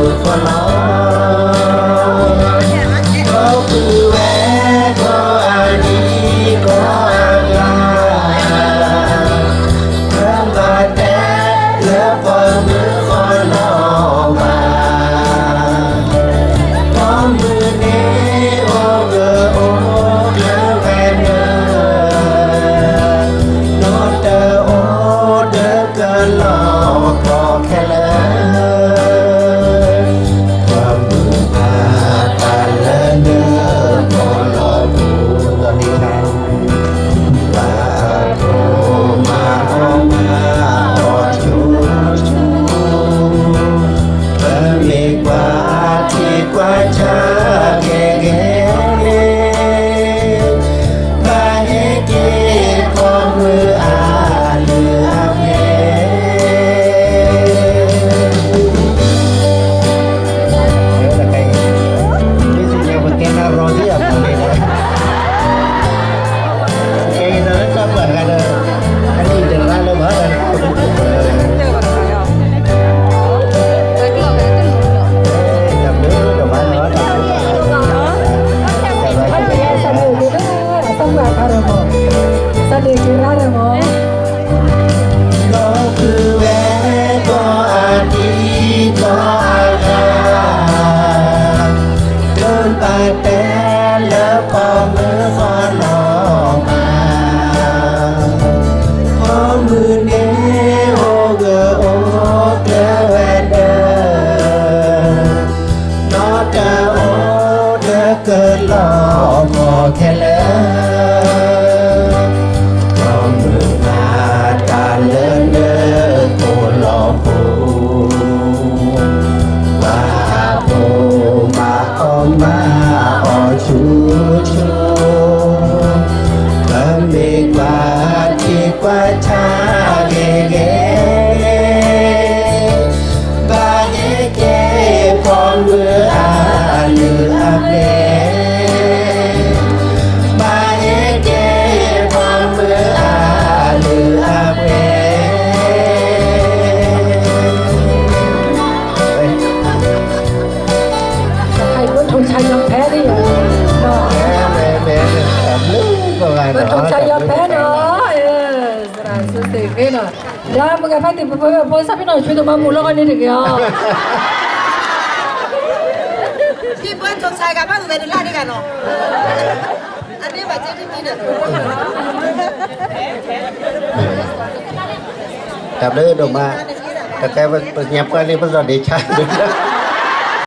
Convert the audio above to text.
for love. Lớp có mưa khó lò mà Có mưa nế ô gờ ô cơ về đờ Nó ta ô đỡ cơ lò mò khe lỡ có สระสุดเสียเนาะเดี๋ยวมึงกับพ่อติดพ่อพ่อสับพี่หน่อยช่วยตัวมาหมูแล้วกันนี่ถึงยอพี่เพื่อนชนชายกับบ้านเวนิลล่าด้วยกันเนาะอันนี้บาดเจ็บที่นี่เนี่ย cảm đấy đồ mà cái cái nhập qua đi bây giờ để chạy được